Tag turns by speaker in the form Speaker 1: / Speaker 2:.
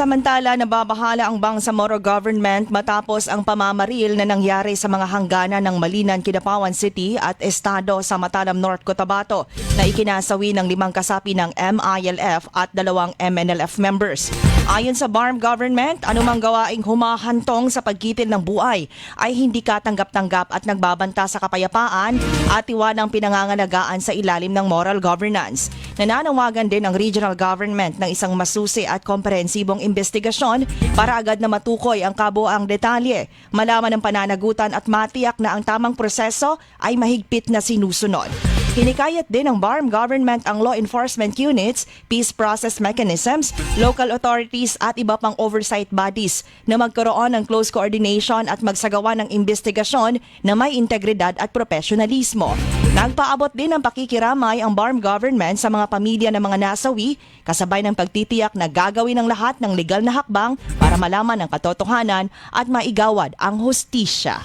Speaker 1: Samantala, nababahala ang Bangsamoro government matapos ang pamamaril na nangyari sa mga hangganan ng Malinan, Kidapawan City at Estado sa Matalam, North Cotabato na ikinasawi ng limang kasapi ng MILF at dalawang MNLF members. Ayon sa BARM government, anumang gawaing humahantong sa pagkitil ng buhay ay hindi katanggap-tanggap at nagbabanta sa kapayapaan at tiwanang pinangangalagaan sa ilalim ng moral governance. Nananawagan din ang regional government ng isang masusi at komprehensibong investigasyon para agad na matukoy ang kabuang detalye, malaman ang pananagutan at matiyak na ang tamang proseso ay mahigpit na sinusunod. Hinikayat din ng BARM government ang law enforcement units, peace process mechanisms, local authorities at iba pang oversight bodies na magkaroon ng close coordination at magsagawa ng investigasyon na may integridad at profesionalismo. Nagpaabot din ng pakikiramay ang BARM government sa mga pamilya ng mga nasawi kasabay ng pagtitiyak na gagawin ng lahat ng legal na hakbang para malaman ang katotohanan at maigawad ang hustisya.